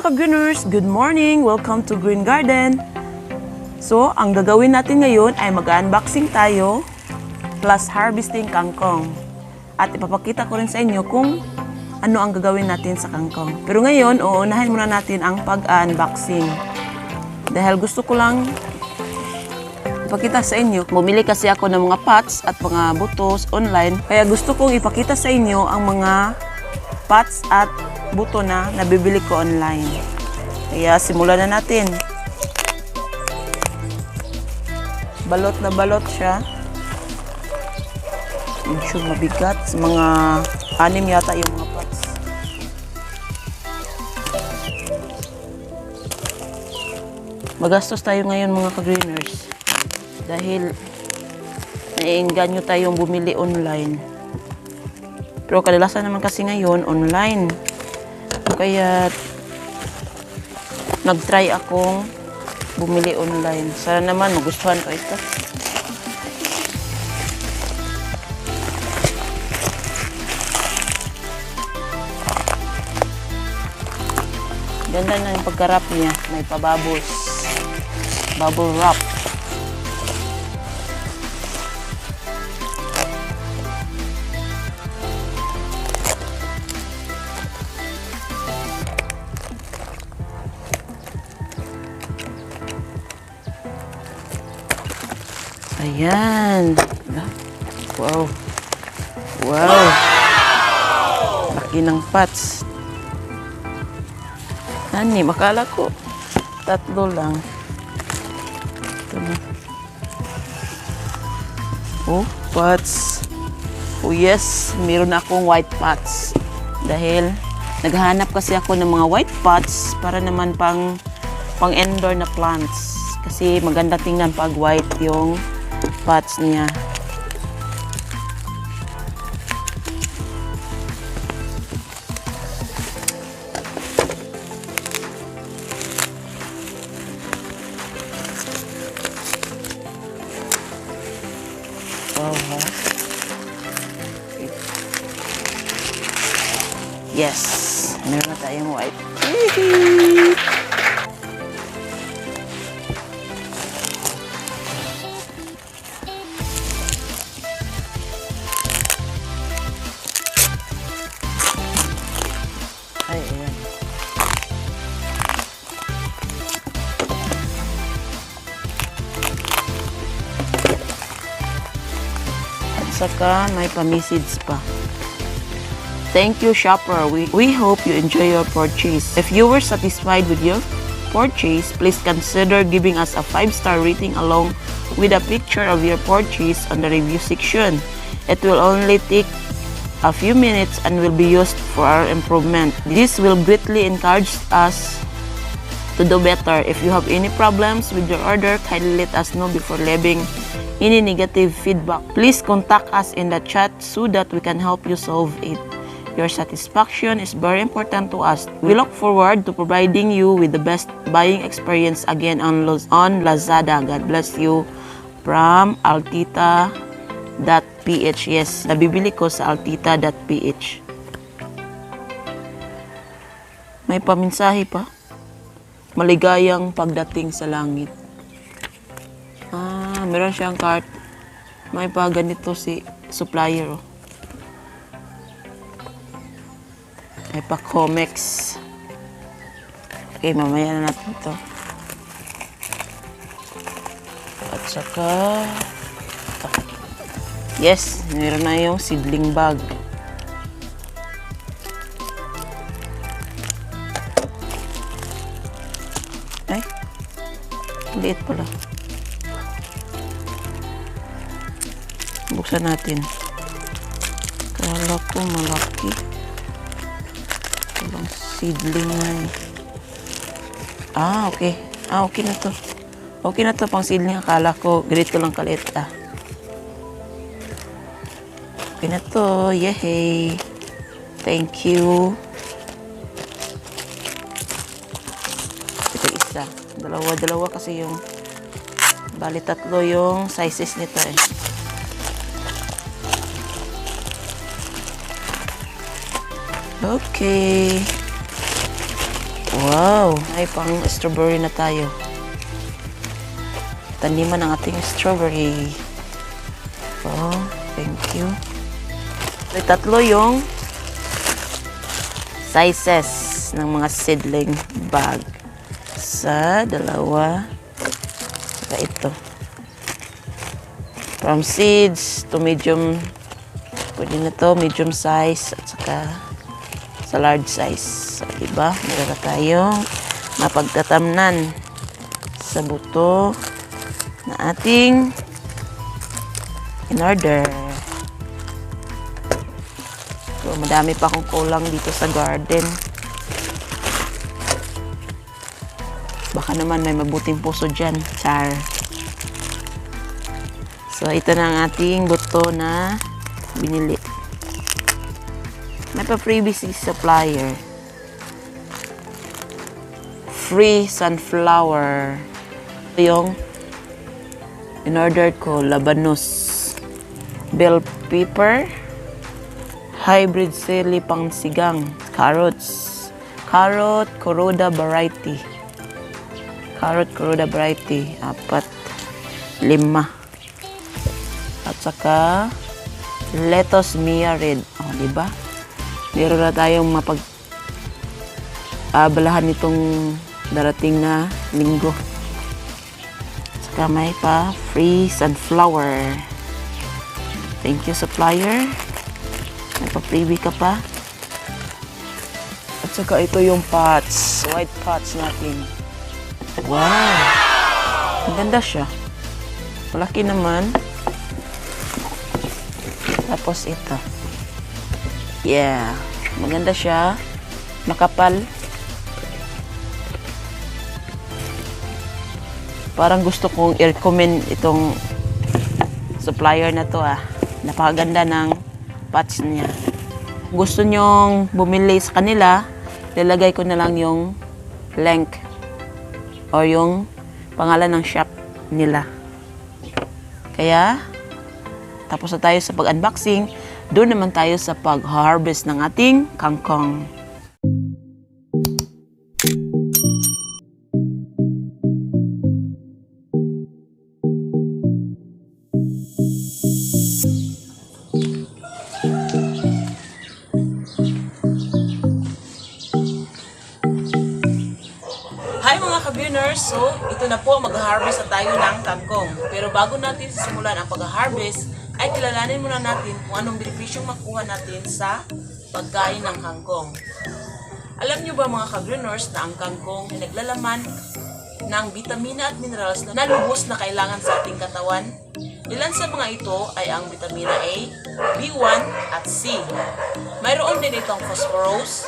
ka-greeners! Good morning! Welcome to Green Garden! So, ang gagawin natin ngayon ay mag-unboxing tayo plus harvesting kangkong. At ipapakita ko rin sa inyo kung ano ang gagawin natin sa kangkong. Pero ngayon, uunahin muna natin ang pag-unboxing. Dahil gusto ko lang ipakita sa inyo. Bumili kasi ako ng mga pots at mga butos online. Kaya gusto kong ipakita sa inyo ang mga pots at buto na nabibili ko online. Kaya simulan na natin. Balot na balot siya. Medyo mabigat. Mga anim yata yung mga pots. Magastos tayo ngayon mga ka-greeners. Dahil naiinganyo tayong bumili online. Pero kadalasan naman kasi ngayon online. Kaya nag-try akong bumili online. Sana naman magustuhan ko ito. Ganda na yung pagka-wrap niya. May pababos. Bubble wrap. Ayan. Wow. Wow. Laki ng pots. Ani, makala ko. Tatlo lang. Ito na. Oh, pots. Oh yes, meron akong white pots. Dahil naghahanap kasi ako ng mga white pots para naman pang pang indoor na plants. Kasi maganda tingnan pag white yung pots niya. Wow, ha? Yes! Meron na tayong white. Saka may pamisids pa. Thank you, shopper. We, we hope you enjoy your purchase. If you were satisfied with your purchase, please consider giving us a 5-star rating along with a picture of your purchase on the review section. It will only take a few minutes and will be used for our improvement. This will greatly encourage us to do better. If you have any problems with your order, kindly let us know before leaving any negative feedback. Please contact us in the chat so that we can help you solve it. Your satisfaction is very important to us. We look forward to providing you with the best buying experience again on, Loz- on Lazada. God bless you. From altita.ph. Yes, nabibili ko sa altita.ph. May paminsahe pa. Maligayang pagdating sa langit. Meron siyang cart. May pa ganito si supplier. Oh. May pa comics. Okay, mamaya na natin to. At saka... ito. Yes, meron na yung seedling bag. Ay, liit pala. Buksan natin. Kala ko malaki. Walang seedling na eh. Ah, okay. Ah, okay na to. Okay na to pang seedling. Akala ko ganito lang kalit ah. Okay na to. Yehey. Thank you. Ito isa. Dalawa, dalawa kasi yung bali tatlo yung sizes nito eh. Okay. Wow, may pang strawberry na tayo. Taniman ang ating strawberry. Oh, thank you. May tatlo yung sizes ng mga seedling bag. Sa dalawa. Saka ito. From seeds to medium. Pwede na to, medium size. At saka sa large size. So, diba? Meron tayong mapagtatamnan sa buto na ating in order. So, madami pa akong kulang dito sa garden. Baka naman may mabuting puso dyan. Char. So, ito na ang ating buto na binili. Pa-freebies si supplier. Free sunflower. Ito yung in-order ko, labanus. Bell pepper. Hybrid sili pang sigang. Carrots. Carrot Coroda variety. Carrot Coroda variety. Apat. Lima. At saka lettuce Mia Red. O, di ba? Meron na tayong mapag abalahan nitong darating na linggo. Saka may pa free sunflower. Thank you, supplier. May pa-freebie ka pa. At saka ito yung pots. White pots natin. Wow! Ang ganda siya. Malaki naman. Tapos ito. Yeah. Maganda siya. Makapal. Parang gusto kong i-recommend itong supplier na to ah. Napakaganda ng patch niya. Gusto nyong bumili sa kanila, lalagay ko na lang yung link or yung pangalan ng shop nila. Kaya, tapos na tayo sa pag-unboxing, doon naman tayo sa pag-harvest ng ating kangkong. Ka-viewers! So, ito na po, mag-harvest na tayo ng kangkong. Pero bago natin simulan ang pag-harvest, ay kilalanin muna natin kung anong benepisyong makuha natin sa pagkain ng kangkong. Alam nyo ba mga ka-viewers na ang kangkong ay naglalaman ng vitamina at minerals na lubos na kailangan sa ating katawan? Ilan sa mga ito ay ang vitamina A, B1 at C. Mayroon din itong phosphorus,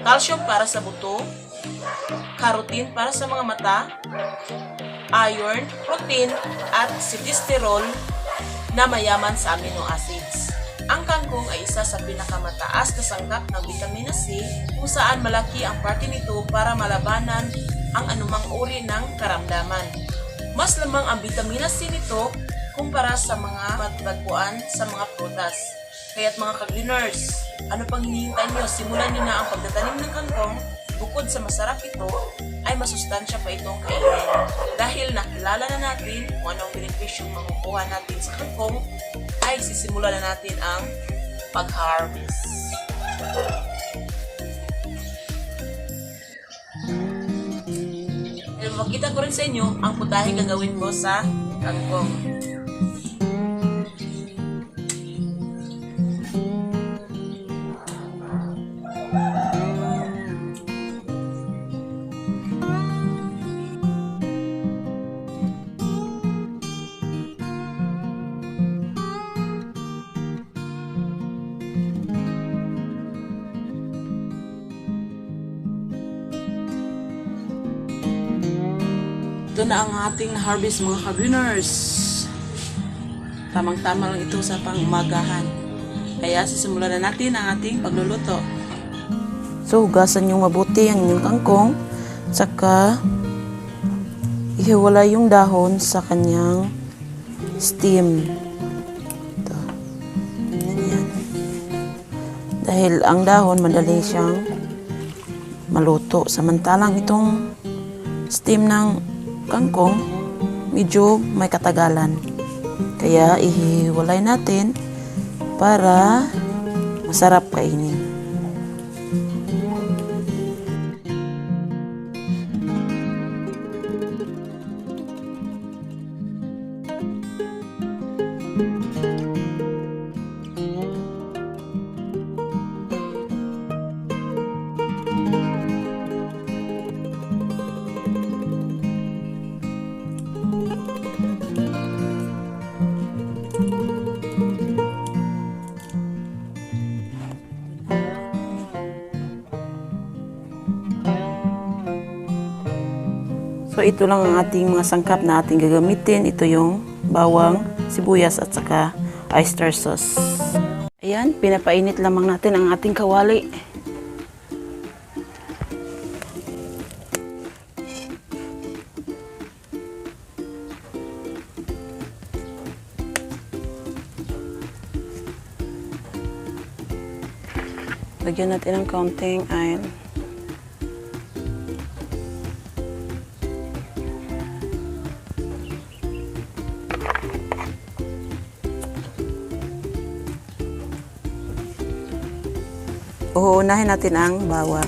calcium para sa buto, carotene para sa mga mata, iron, protein, at sitisterol na mayaman sa amino acids. Ang kangkong ay isa sa pinakamataas na sangkap ng vitamina C kung saan malaki ang parte nito para malabanan ang anumang uri ng karamdaman. Mas lamang ang vitamina C nito kumpara sa mga matagpuan sa mga prutas. Kaya't mga ka-gleaners, ano pang hinihintay nyo? Simulan nyo na ang pagtatanim ng kangkong bukod sa masarap ito, ay masustansya pa itong kainin. Dahil nakilala na natin kung anong benepisyong makukuha natin sa kangkong, ay sisimulan na natin ang pag-harvest. Makita ko rin sa inyo ang putahe gagawin ko sa kangkong. Ito na ang ating harvest mga kabiners. Tamang-tama lang ito sa pangumagahan. Kaya sisimulan na natin ang ating pagluluto. So, hugasan yung mabuti ang inyong kangkong. Tsaka, ihiwala yung dahon sa kanyang steam. Ito. Dahil ang dahon, madali siyang maluto. Samantalang itong steam ng kangkong, medyo may katagalan. Kaya ihiwalay natin para masarap kainin. Ito lang ang ating mga sangkap na ating gagamitin. Ito yung bawang, sibuyas at saka oyster sauce. Ayan, pinapainit lamang natin ang ating kawali. Lagyan natin ng kaunting oil. Uunahin natin ang bawang.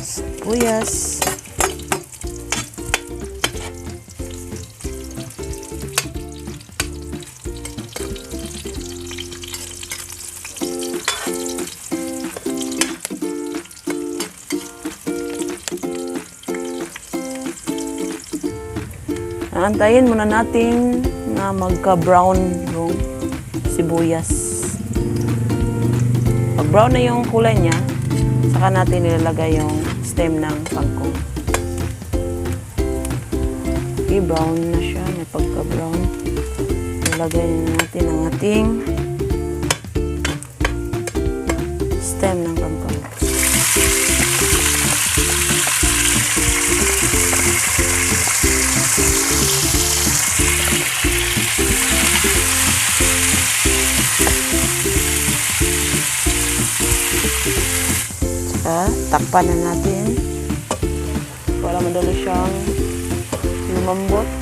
Sibuyas. Antayin muna natin na magka-brown yung sibuyas. Pag brown na yung kulay niya, saka natin nilalagay yung stem ng kangkong. Okay, brown na siya. May pagka-brown. Nilagay na natin ang ating takpan na natin para madali siyang lumambot.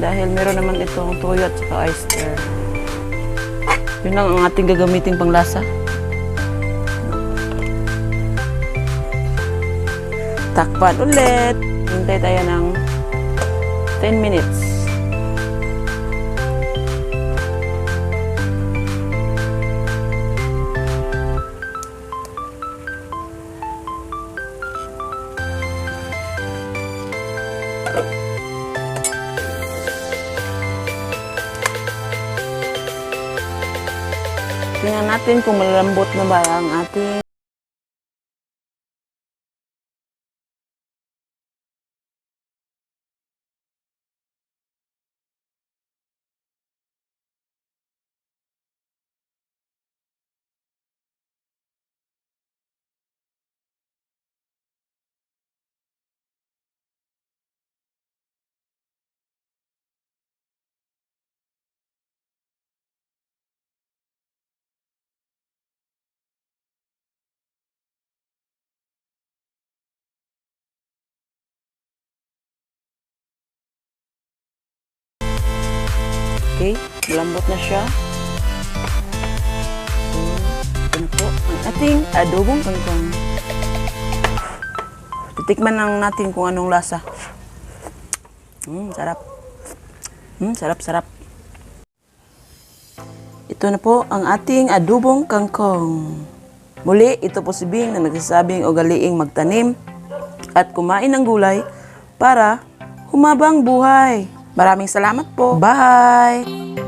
Dahil meron naman itong toyo at saka oyster. Yun lang ang ating gagamitin pang lasa. Takpan ulit. Hintay tayo ng 10 minutes. Natin kung malambot na ba ang ating Okay, malambot na siya. Ito na po ang ating adobong kangkong. Titikman lang natin kung anong lasa. Mm, sarap. Mm, sarap, sarap. Ito na po ang ating adobong kangkong. Muli, ito po si Bing na nagsasabing ugaliing magtanim at kumain ng gulay para humabang buhay. Maraming salamat po. Bye!